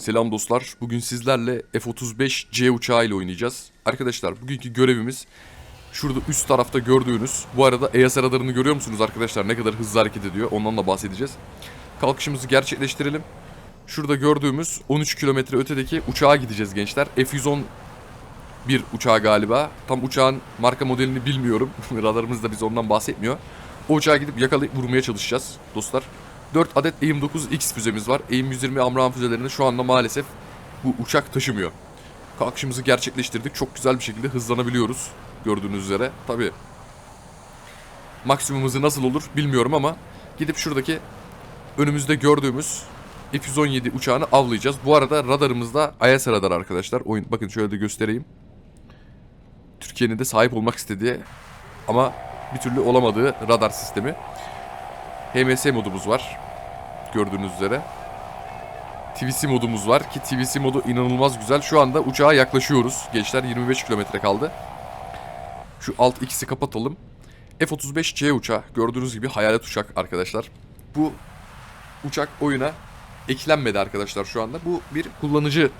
Selam dostlar. Bugün sizlerle F-35C uçağı ile oynayacağız. Arkadaşlar bugünkü görevimiz şurada üst tarafta gördüğünüz bu arada EAS radarını görüyor musunuz arkadaşlar? Ne kadar hızlı hareket ediyor ondan da bahsedeceğiz. Kalkışımızı gerçekleştirelim. Şurada gördüğümüz 13 kilometre ötedeki uçağa gideceğiz gençler. F-110 bir uçağı galiba. Tam uçağın marka modelini bilmiyorum. Radarımız da bize ondan bahsetmiyor. O uçağa gidip yakalayıp vurmaya çalışacağız dostlar. 4 adet AIM-9X füzemiz var. AIM-120 Amram füzelerini şu anda maalesef bu uçak taşımıyor. Kalkışımızı gerçekleştirdik. Çok güzel bir şekilde hızlanabiliyoruz. Gördüğünüz üzere. Tabi maksimum hızı nasıl olur bilmiyorum ama gidip şuradaki önümüzde gördüğümüz F-117 uçağını avlayacağız. Bu arada radarımızda IS radar arkadaşlar. Oyun bakın şöyle de göstereyim. Türkiye'nin de sahip olmak istediği ama bir türlü olamadığı radar sistemi. HMS modumuz var. Gördüğünüz üzere. TVC modumuz var ki TVC modu inanılmaz güzel. Şu anda uçağa yaklaşıyoruz. Gençler 25 kilometre kaldı. Şu alt ikisi kapatalım. F-35C uçağı. Gördüğünüz gibi hayalet uçak arkadaşlar. Bu uçak oyuna eklenmedi arkadaşlar şu anda. Bu bir kullanıcı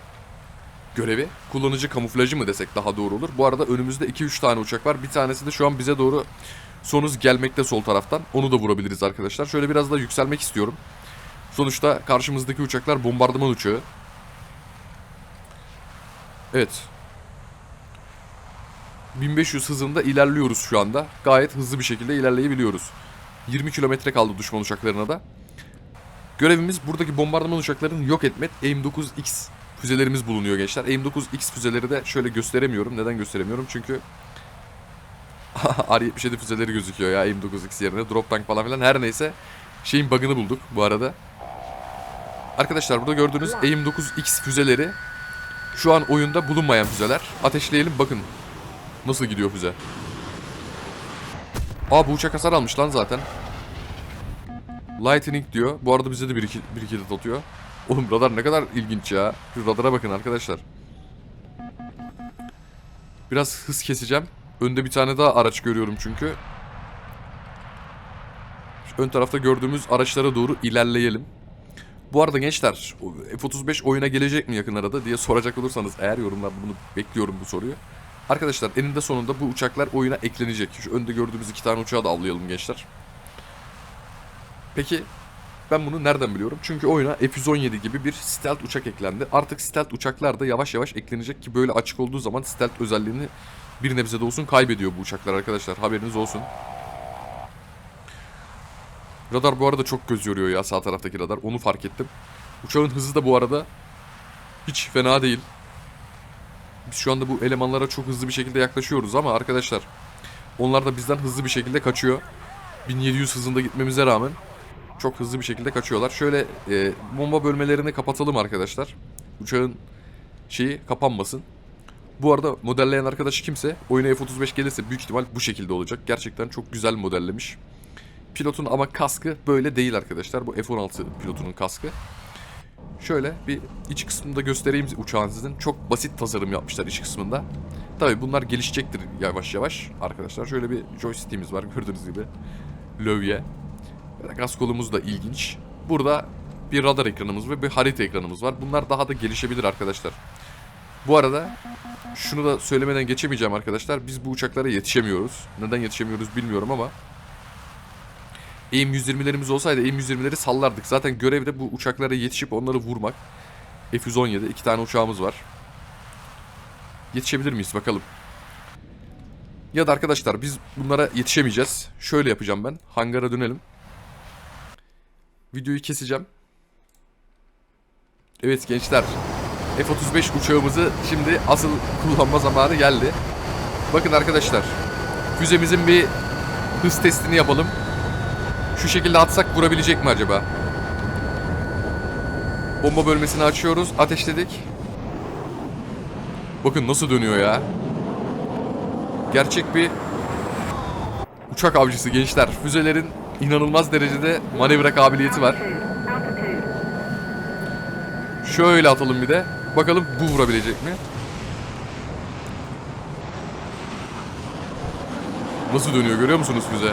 görevi. Kullanıcı kamuflajı mı desek daha doğru olur. Bu arada önümüzde 2-3 tane uçak var. Bir tanesi de şu an bize doğru son hız gelmekte sol taraftan. Onu da vurabiliriz arkadaşlar. Şöyle biraz da yükselmek istiyorum. Sonuçta karşımızdaki uçaklar bombardıman uçağı. Evet. 1500 hızında ilerliyoruz şu anda. Gayet hızlı bir şekilde ilerleyebiliyoruz. 20 kilometre kaldı düşman uçaklarına da. Görevimiz buradaki bombardıman uçaklarını yok etmek. AIM-9X füzelerimiz bulunuyor gençler. AIM-9X füzeleri de şöyle gösteremiyorum. Neden gösteremiyorum? Çünkü R77 füzeleri gözüküyor ya AIM-9X yerine. Drop tank falan filan. Her neyse şeyin bug'ını bulduk bu arada. Arkadaşlar burada gördüğünüz AIM-9X füzeleri şu an oyunda bulunmayan füzeler. Ateşleyelim bakın nasıl gidiyor füze. Aa bu uçak hasar almış lan zaten. Lightning diyor. Bu arada bize de bir iki, bir iki atıyor. Oğlum radar ne kadar ilginç ya. Şu radara bakın arkadaşlar. Biraz hız keseceğim. Önde bir tane daha araç görüyorum çünkü. Şu ön tarafta gördüğümüz araçlara doğru ilerleyelim. Bu arada gençler F-35 oyuna gelecek mi yakın arada diye soracak olursanız eğer yorumlarda bunu bekliyorum bu soruyu. Arkadaşlar eninde sonunda bu uçaklar oyuna eklenecek. Şu önde gördüğümüz iki tane uçağı da avlayalım gençler. Peki ben bunu nereden biliyorum? Çünkü oyuna F-117 gibi bir stealth uçak eklendi. Artık stealth uçaklar da yavaş yavaş eklenecek ki böyle açık olduğu zaman stealth özelliğini bir nebze de olsun kaybediyor bu uçaklar arkadaşlar. Haberiniz olsun. Radar bu arada çok göz yoruyor ya sağ taraftaki radar. Onu fark ettim. Uçağın hızı da bu arada hiç fena değil. Biz şu anda bu elemanlara çok hızlı bir şekilde yaklaşıyoruz ama arkadaşlar onlar da bizden hızlı bir şekilde kaçıyor. 1700 hızında gitmemize rağmen çok hızlı bir şekilde kaçıyorlar. Şöyle e, bomba bölmelerini kapatalım arkadaşlar. Uçağın şeyi kapanmasın. Bu arada modelleyen arkadaş kimse oyuna F-35 gelirse büyük ihtimal bu şekilde olacak. Gerçekten çok güzel modellemiş. Pilotun ama kaskı böyle değil arkadaşlar. Bu F-16 pilotunun kaskı. Şöyle bir iç kısmında göstereyim uçağın sizin. Çok basit tasarım yapmışlar iç kısmında. Tabi bunlar gelişecektir yavaş yavaş arkadaşlar. Şöyle bir joystick'imiz var gördüğünüz gibi. Lövye. Gaz kolumuz da ilginç. Burada bir radar ekranımız ve bir harita ekranımız var. Bunlar daha da gelişebilir arkadaşlar. Bu arada şunu da söylemeden geçemeyeceğim arkadaşlar. Biz bu uçaklara yetişemiyoruz. Neden yetişemiyoruz bilmiyorum ama AIM-120'lerimiz olsaydı AIM-120'leri sallardık. Zaten görevde bu uçaklara yetişip onları vurmak. F-117 iki tane uçağımız var. Yetişebilir miyiz bakalım. Ya da arkadaşlar biz bunlara yetişemeyeceğiz. Şöyle yapacağım ben. Hangara dönelim. Videoyu keseceğim. Evet gençler. F-35 uçağımızı şimdi asıl kullanma zamanı geldi. Bakın arkadaşlar. Füzemizin bir hız testini yapalım. Şu şekilde atsak vurabilecek mi acaba? Bomba bölmesini açıyoruz. Ateşledik. Bakın nasıl dönüyor ya. gerçek bir uçak avcısı gençler. Füzelerin inanılmaz derecede manevra kabiliyeti var. Şöyle atalım bir de. Bakalım bu vurabilecek mi? Nasıl dönüyor görüyor musunuz füze?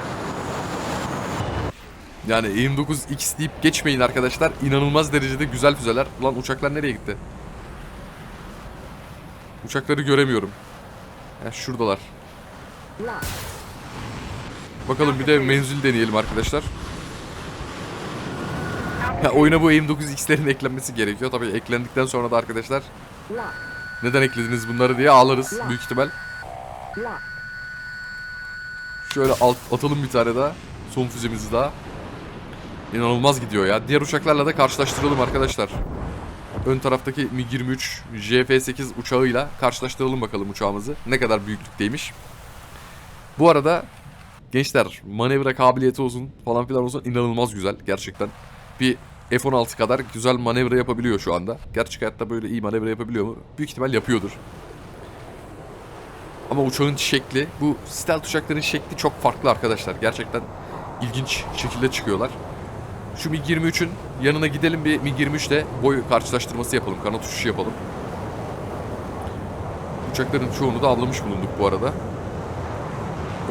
Yani AIM-9X deyip geçmeyin arkadaşlar. İnanılmaz derecede güzel füzeler. Ulan uçaklar nereye gitti? Uçakları göremiyorum. Ya şuradalar. Bakalım bir de menzil deneyelim arkadaşlar. Ya oyuna bu AIM-9X'lerin eklenmesi gerekiyor. Tabii eklendikten sonra da arkadaşlar neden eklediniz bunları diye ağlarız büyük ihtimal. Şöyle alt, atalım bir tane daha. Son füzemizi daha. İnanılmaz gidiyor ya. Diğer uçaklarla da karşılaştıralım arkadaşlar. Ön taraftaki MiG-23 JF-8 uçağıyla karşılaştıralım bakalım uçağımızı. Ne kadar büyüklükteymiş. Bu arada gençler manevra kabiliyeti olsun falan filan olsun inanılmaz güzel gerçekten. Bir F-16 kadar güzel manevra yapabiliyor şu anda. Gerçek hayatta böyle iyi manevra yapabiliyor mu? Büyük ihtimal yapıyordur. Ama uçağın şekli, bu stealth uçakların şekli çok farklı arkadaşlar. Gerçekten ilginç şekilde çıkıyorlar. Şu MiG-23'ün yanına gidelim bir MiG-23 ile boy karşılaştırması yapalım. Kanat uçuşu yapalım. Uçakların çoğunu da avlamış bulunduk bu arada.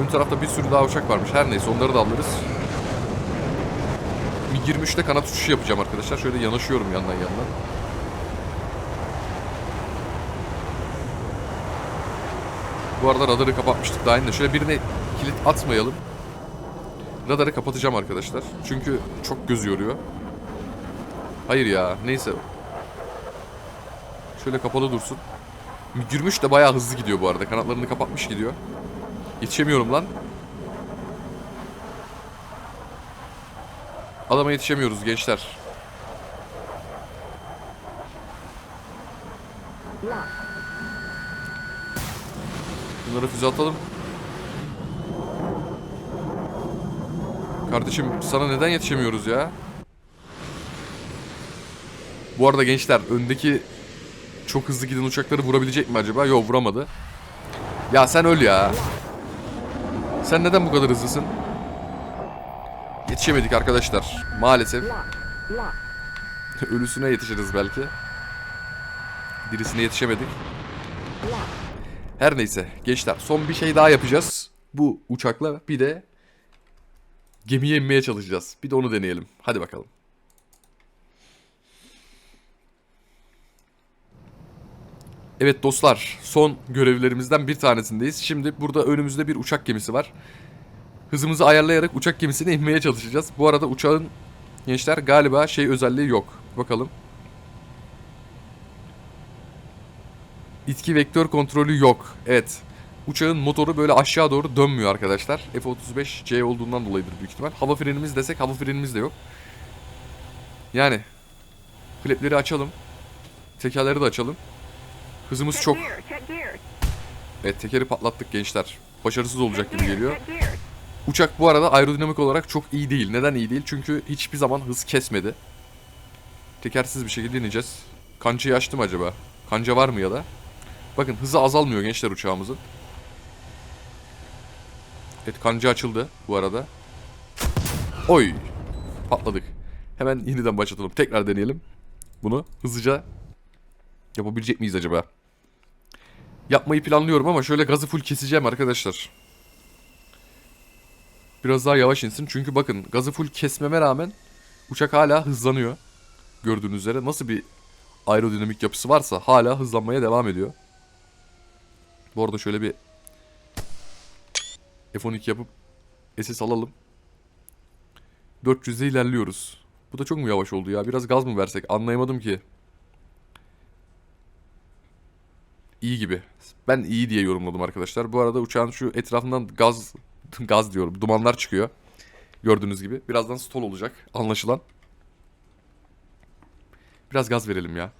Ön tarafta bir sürü daha uçak varmış. Her neyse onları da alırız. MiG-23'te kanat uçuşu yapacağım arkadaşlar. Şöyle yanaşıyorum yandan yandan. Bu arada radarı kapatmıştık daha de. Şöyle birine kilit atmayalım. Radarı kapatacağım arkadaşlar. Çünkü çok göz yoruyor. Hayır ya. Neyse. Şöyle kapalı dursun. Gürmüş de bayağı hızlı gidiyor bu arada. Kanatlarını kapatmış gidiyor. Yetişemiyorum lan. Adama yetişemiyoruz gençler. Bunları füze atalım. Kardeşim sana neden yetişemiyoruz ya? Bu arada gençler öndeki çok hızlı giden uçakları vurabilecek mi acaba? Yok vuramadı. Ya sen öl ya. Sen neden bu kadar hızlısın? Yetişemedik arkadaşlar. Maalesef. Ölüsüne yetişiriz belki. Dirisine yetişemedik. Her neyse gençler son bir şey daha yapacağız. Bu uçakla bir de gemiye inmeye çalışacağız. Bir de onu deneyelim. Hadi bakalım. Evet dostlar son görevlerimizden bir tanesindeyiz. Şimdi burada önümüzde bir uçak gemisi var. Hızımızı ayarlayarak uçak gemisine inmeye çalışacağız. Bu arada uçağın gençler galiba şey özelliği yok. Bakalım. İtki vektör kontrolü yok. Evet. Uçağın motoru böyle aşağı doğru dönmüyor arkadaşlar. F-35C olduğundan dolayıdır büyük ihtimal. Hava frenimiz desek hava frenimiz de yok. Yani. Klepleri açalım. Tekerleri de açalım. Hızımız çok. Evet tekeri patlattık gençler. Başarısız olacak gibi geliyor. Uçak bu arada aerodinamik olarak çok iyi değil. Neden iyi değil? Çünkü hiçbir zaman hız kesmedi. Tekersiz bir şekilde ineceğiz. Kancayı açtım acaba? Kanca var mı ya da? Bakın hızı azalmıyor gençler uçağımızın. Evet kanca açıldı bu arada. Oy! Patladık. Hemen yeniden başlatalım. Tekrar deneyelim. Bunu hızlıca yapabilecek miyiz acaba? Yapmayı planlıyorum ama şöyle gazı full keseceğim arkadaşlar. Biraz daha yavaş insin. Çünkü bakın gazı full kesmeme rağmen uçak hala hızlanıyor. Gördüğünüz üzere nasıl bir aerodinamik yapısı varsa hala hızlanmaya devam ediyor. Bu arada şöyle bir F12 yapıp SS alalım. 400'de ilerliyoruz. Bu da çok mu yavaş oldu ya? Biraz gaz mı versek? Anlayamadım ki. İyi gibi. Ben iyi diye yorumladım arkadaşlar. Bu arada uçağın şu etrafından gaz gaz diyorum. Dumanlar çıkıyor. Gördüğünüz gibi. Birazdan stall olacak. Anlaşılan. Biraz gaz verelim ya.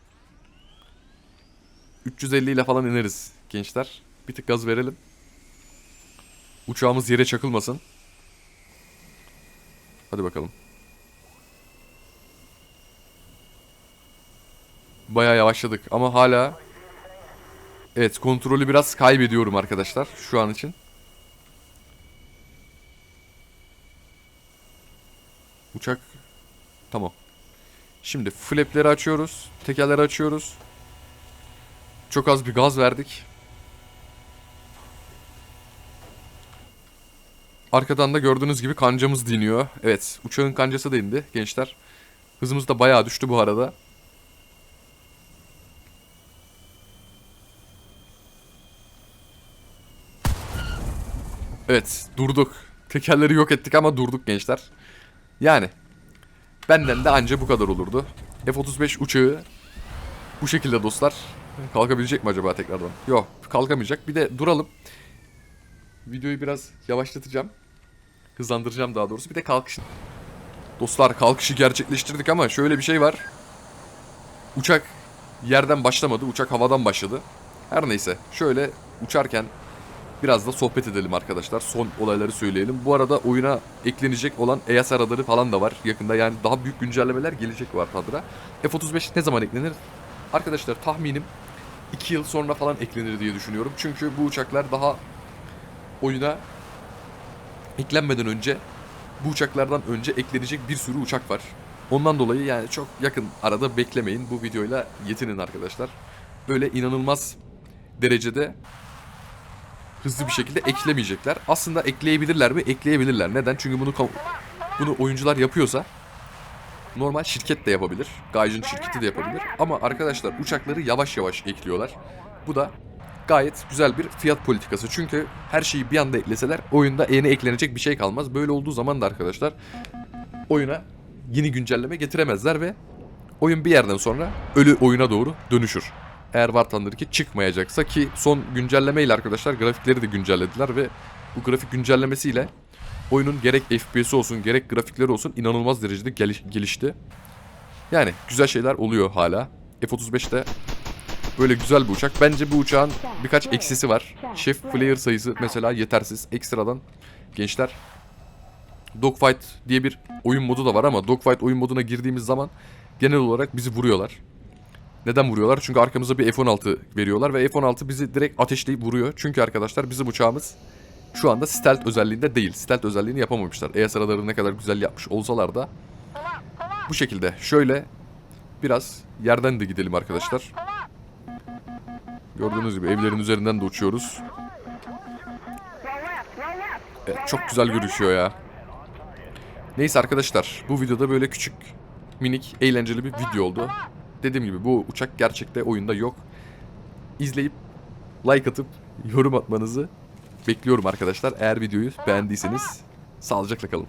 350 ile falan ineriz gençler. Bir tık gaz verelim. Uçağımız yere çakılmasın. Hadi bakalım. Bayağı yavaşladık ama hala Evet kontrolü biraz kaybediyorum arkadaşlar şu an için. Uçak tamam. Şimdi flapleri açıyoruz. Tekerleri açıyoruz. Çok az bir gaz verdik. Arkadan da gördüğünüz gibi kancamız diniyor. Evet uçağın kancası da indi gençler. Hızımız da bayağı düştü bu arada. Evet durduk. Tekerleri yok ettik ama durduk gençler. Yani benden de anca bu kadar olurdu. F-35 uçağı bu şekilde dostlar. Kalkabilecek mi acaba tekrardan? Yok kalkamayacak. Bir de duralım. Videoyu biraz yavaşlatacağım. Hızlandıracağım daha doğrusu. Bir de kalkış. Dostlar kalkışı gerçekleştirdik ama şöyle bir şey var. Uçak yerden başlamadı. Uçak havadan başladı. Her neyse şöyle uçarken biraz da sohbet edelim arkadaşlar. Son olayları söyleyelim. Bu arada oyuna eklenecek olan EASA radarı falan da var yakında. Yani daha büyük güncellemeler gelecek var radara. F-35 ne zaman eklenir? Arkadaşlar tahminim 2 yıl sonra falan eklenir diye düşünüyorum. Çünkü bu uçaklar daha oyuna eklenmeden önce bu uçaklardan önce eklenecek bir sürü uçak var. Ondan dolayı yani çok yakın arada beklemeyin. Bu videoyla yetinin arkadaşlar. Böyle inanılmaz derecede hızlı bir şekilde eklemeyecekler. Aslında ekleyebilirler mi? Ekleyebilirler. Neden? Çünkü bunu bunu oyuncular yapıyorsa normal şirket de yapabilir. Gaijin şirketi de yapabilir. Ama arkadaşlar uçakları yavaş yavaş ekliyorlar. Bu da gayet güzel bir fiyat politikası. Çünkü her şeyi bir anda ekleseler oyunda yeni eklenecek bir şey kalmaz. Böyle olduğu zaman da arkadaşlar oyuna yeni güncelleme getiremezler ve oyun bir yerden sonra ölü oyuna doğru dönüşür. Eğer War Thunder 2 çıkmayacaksa ki son güncellemeyle arkadaşlar grafikleri de güncellediler ve bu grafik güncellemesiyle oyunun gerek FPS'i olsun gerek grafikleri olsun inanılmaz derecede geliş- gelişti. Yani güzel şeyler oluyor hala. F-35'te böyle güzel bir uçak. Bence bu uçağın birkaç eksisi var. Chef Flare sayısı mesela yetersiz. Ekstradan gençler Dogfight diye bir oyun modu da var ama Dogfight oyun moduna girdiğimiz zaman genel olarak bizi vuruyorlar. Neden vuruyorlar? Çünkü arkamıza bir F-16 veriyorlar ve F-16 bizi direkt ateşleyip vuruyor. Çünkü arkadaşlar bizim uçağımız şu anda stealth özelliğinde değil. Stealth özelliğini yapamamışlar. ES radarı ne kadar güzel yapmış olsalar da bu şekilde şöyle biraz yerden de gidelim arkadaşlar. Gördüğünüz gibi evlerin üzerinden de uçuyoruz. Evet, çok güzel görüşüyor ya. Neyse arkadaşlar bu videoda böyle küçük minik eğlenceli bir video oldu. Dediğim gibi bu uçak gerçekte oyunda yok. İzleyip like atıp yorum atmanızı bekliyorum arkadaşlar. Eğer videoyu beğendiyseniz sağlıcakla kalın.